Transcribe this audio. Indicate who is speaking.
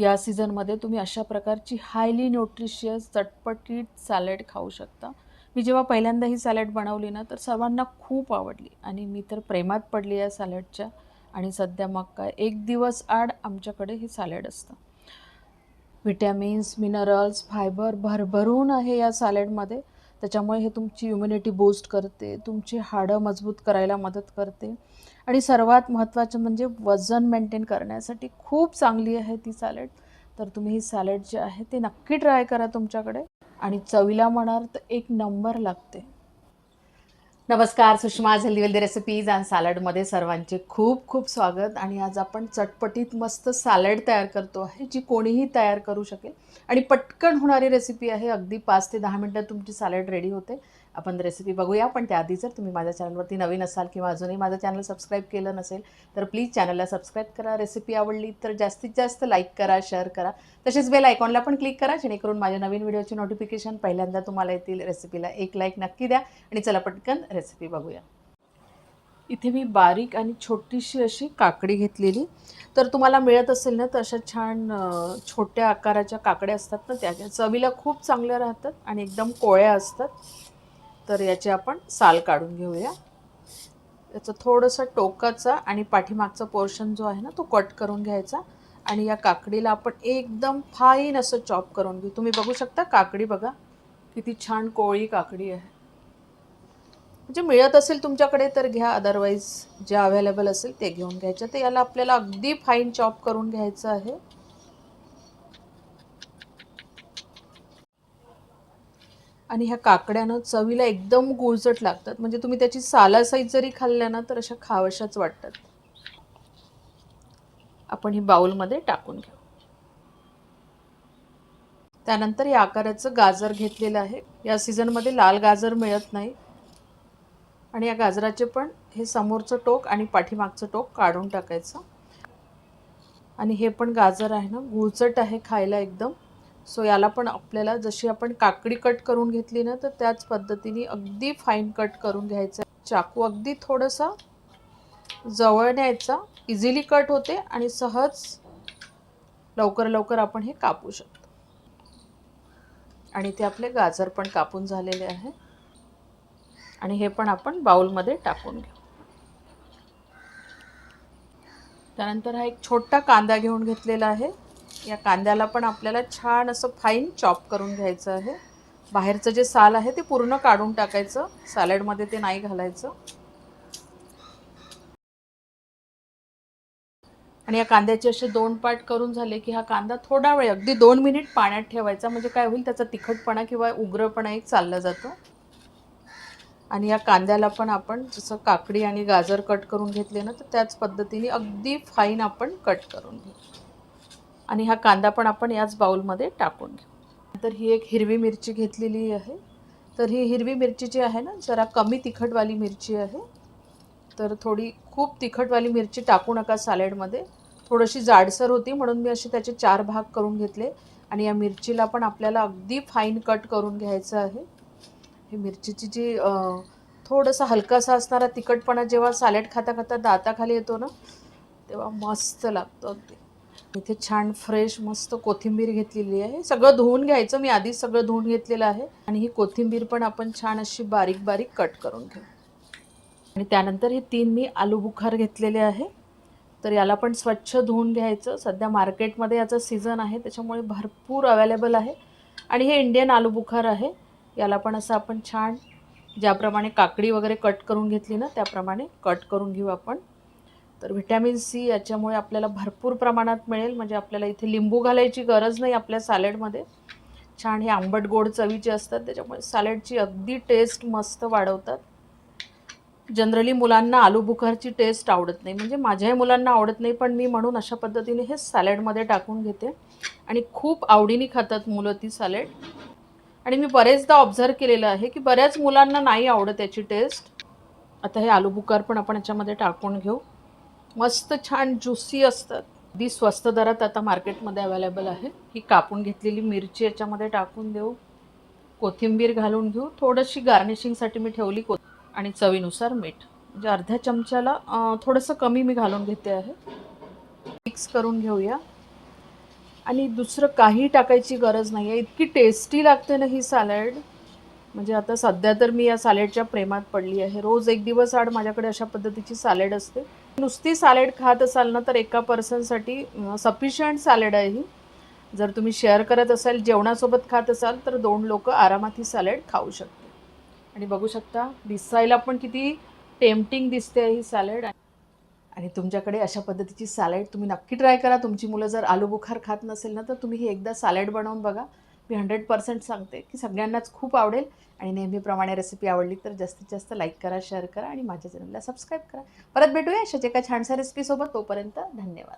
Speaker 1: या सीझनमध्ये तुम्ही अशा प्रकारची हायली न्यूट्रिशियस चटपटीत सॅलड खाऊ शकता. मी जेव्हा पहिल्यांदा ही सॅलड बनवली ना तर सर्वांना खूप आवडली. आणि मी तर प्रेमात पडली या सॅलडच्या आणि सध्या मग काय एक दिवस आड आमच्याकडे हे सॅलड असतं. विटॅमिन्स मिनरल्स फायबर भरभरून आहे या सॅलडमध्ये त्याच्यामुळे हे तुमची इम्युनिटी बूस्ट करते तुमची हाडं मजबूत करायला मदत करते. आणि सर्वात महत्त्वाचं म्हणजे वजन मेंटेन करण्यासाठी खूप चांगली आहे ती सॅलड तर तुम्ही ही सॅलड जे आहे ते नक्की ट्राय करा तुमच्याकडे. आणि चवीला म्हणाल तर एक नंबर लागते. नमस्कार सुषमा हेल्दी रेसिपीज अँड सॅलडमध्ये सर्वांचे खूप खूप स्वागत. आणि आज आपण चटपटीत मस्त सॅलड तयार करतो आहे जी कोणीही तयार करू शकेल. आणि पटकन होणारी रेसिपी आहे अगदी पाच ते दहा मिनटात तुमची सॅलड रेडी होते. आपण रेसिपी बघूया. पण त्याआधी जर तुम्ही माझ्या चॅनलवरती नवीन असाल किंवा अजूनही माझं चॅनल सबस्क्राईब केलं नसेल तर प्लीज चॅनलला सबस्क्राईब करा. रेसिपी आवडली तर जास्तीत जास्त लाईक करा शेअर करा. तसेच बेल आयकॉनला पण क्लिक करा जेणेकरून माझ्या नवीन व्हिडिओची नोटिफिकेशन पहिल्यांदा तुम्हाला येतील. रेसिपीला एक लाईक नक्की द्या. आणि चला पटकन रेसिपी बघूया. इथे मी बारीक आणि छोटीशी अशी काकडी घेतलेली. तर तुम्हाला मिळत असेल ना तर अशा छान छोट्या आकाराच्या काकड्या असतात ना त्या चवीला खूप चांगल्या राहतात आणि एकदम कोळ्या असतात. तर याची आपण साल काढून घेऊया. याचं थोडंसं टोकाचा आणि पाठीमागचा पोर्शन जो आहे ना तो कट करून घ्यायचा. आणि या काकडीला आपण एकदम फाईन असं चॉप करून घेऊ. तुम्ही बघू शकता काकडी बघा किती छान कोळी काकडी आहे. म्हणजे मिळत असेल तुमच्याकडे तर घ्या अदरवाईज जे अवेलेबल असेल ते घेऊन घ्यायचं. तर याला आपल्याला अगदी फाईन चॉप करून घ्यायचं आहे. आणि ह्या काकड्यानं चवीला एकदम गुळचट लागतात. म्हणजे तुम्ही त्याची सालासहित जरी खाल्ल्या ना तर अशा खावशाच वाटतात. आपण ही बाउलमध्ये टाकून घेऊ. त्यानंतर या आकाराचं गाजर घेतलेलं आहे. या सीझनमध्ये लाल गाजर मिळत नाही. आणि या गाजराचे पण हे समोरचं टोक आणि पाठीमागचं टोक काढून टाकायचं. आणि हे पण गाजर आहे ना गुळचट आहे खायला एकदम. सो याला पण आपल्याला जशी आपण काकडी कट करून घेतली ना तर त्याच पद्धतीने अगदी फाईन कट करून घ्यायचं. चाकू अगदी थोडंसं जवळ न्यायचा. इझिली कट होते आणि सहज लवकर लवकर आपण हे कापू शकतो. आणि ते आपले गाजर पण कापून झालेले आहे. आणि हे पण आपण बाउलमध्ये टाकून घेऊ. त्यानंतर हा एक छोटा कांदा घेऊन घेतलेला आहे. या कांद्याला पण आपल्याला छान असं फाईन चॉप करून घ्यायचं आहे. बाहेरचं जे साल आहे ते पूर्ण काढून टाकायचं. सॅलडमध्ये ते नाही घालायचं. आणि या कांद्याचे असे दोन पार्ट करून झाले की हा कांदा थोडा वेळ अगदी दोन मिनिट पाण्यात ठेवायचा. म्हणजे काय होईल त्याचा तिखटपणा किंवा उग्रपणा एक चालला जातो. आणि या कांद्याला पण आपण जसं काकडी आणि गाजर कट करून घेतले ना तर त्याच पद्धतीने अगदी फाईन आपण कट करून घेऊ. आणि हा कांदा पण आपण याच बाउलमध्ये टाकून घेऊ. नंतर ही एक हिरवी मिरची घेतलेली आहे. तर ही हिरवी मिरची जी आहे ना जरा कमी तिखटवाली मिरची आहे. तर थोडी खूप तिखटवाली मिरची टाकू नका सॅलेडमध्ये. थोडीशी जाडसर होती म्हणून मी असे त्याचे चार भाग करून घेतले. आणि या मिरचीला पण आपल्याला अगदी फाईन कट करून घ्यायचं आहे. ही मिरचीची जी थोडंसं हलकासा असणारा तिखटपणा जेव्हा सॅलेड खाता खाता दाताखाली येतो ना तेव्हा मस्त लागतो अगदी. इथे छान फ्रेश मस्त कोथिंबीर घेतलेली आहे. सगळं धुवून घ्यायचं. मी आधीच सगळं धुवून घेतलेलं आहे. आणि ही कोथिंबीर पण आपण छान अशी बारीक बारीक कट करून घेऊ. आणि त्यानंतर हे तीन मी आलू बुखार घेतलेले आहे. तर याला पण स्वच्छ धुवून घ्यायचं. सध्या मार्केटमध्ये याचा सीझन आहे. त्याच्यामुळे भरपूर अवेलेबल आहे. आणि हे इंडियन आलू बुखार आहे. याला पण असं आपण छान ज्याप्रमाणे काकडी वगैरे कट करून घेतली ना त्याप्रमाणे कट करून घेऊ आपण. तर व्हिटॅमिन सी याच्यामुळे आपल्याला भरपूर प्रमाणात मिळेल. म्हणजे आपल्याला इथे लिंबू घालायची गरज नाही आपल्या सॅलेडमध्ये. छान हे आंबट गोड चवीचे असतात. त्याच्यामुळे सॅलेडची अगदी टेस्ट मस्त वाढवतात. जनरली मुलांना आलू बुखारची टेस्ट आवडत नाही. म्हणजे माझ्याही मुलांना आवडत नाही पण मी म्हणून अशा पद्धतीने हे सॅलेडमध्ये टाकून घेते. आणि खूप आवडीने खातात मुलं ती सॅलेड. आणि मी बरेचदा ऑब्झर्व केलेलं आहे की बऱ्याच मुलांना नाही आवडत याची टेस्ट आता हे आलू बुखार पण आपण याच्यामध्ये टाकून घेऊ. मस्त छान ज्युसी असतात. ती स्वस्त दरात आता मार्केटमध्ये अवेलेबल आहे. ही कापून घेतलेली मिरची याच्यामध्ये टाकून देऊ. कोथिंबीर घालून घेऊ. थोडीशी गार्निशिंगसाठी मी ठेवली को आणि चवीनुसार मीठ. म्हणजे अर्ध्या चमच्याला थोडंसं कमी मी घालून घेते आहे. मिक्स करून घेऊया. आणि दुसरं काही टाकायची गरज नाही आहे इतकी टेस्टी लागते ना ही सॅलड म्हणजे आता सध्या तर मी या सॅलेडच्या प्रेमात पडली आहे. रोज एक दिवस आड माझ्याकडे अशा पद्धतीची सॅलेड असते. नुसती सॅलेड खात असाल ना तर एका पर्सनसाठी सफिशियंट सॅलेड आहे ही. जर तुम्ही शेअर करत असाल जेवणासोबत खात असाल तर दोन लोक आरामात ही सॅलेड खाऊ शकते आणि बघू शकता दिसायला पण किती टेम्पटिंग दिसते ही सॅलेड. आणि तुमच्याकडे अशा पद्धतीची सॅलड तुम्ही नक्की ट्राय करा. तुमची मुलं जर आलू बुखार खात नसेल ना तर तुम्ही ही एकदा सॅलड बनवून बघा. मी हंड्रेड पर्सेंट सांगते की सगळ्यांनाच खूप आवडेल आणि नेहमीप्रमाणे रेसिपी आवडली तर जास्तीत जास्त लाईक करा शेअर करा आणि माझ्या चॅनलला सबस्क्राईब करा. परत भेटूया अशाच एका छानशा रेसिपीसोबत तोपर्यंत धन्यवाद.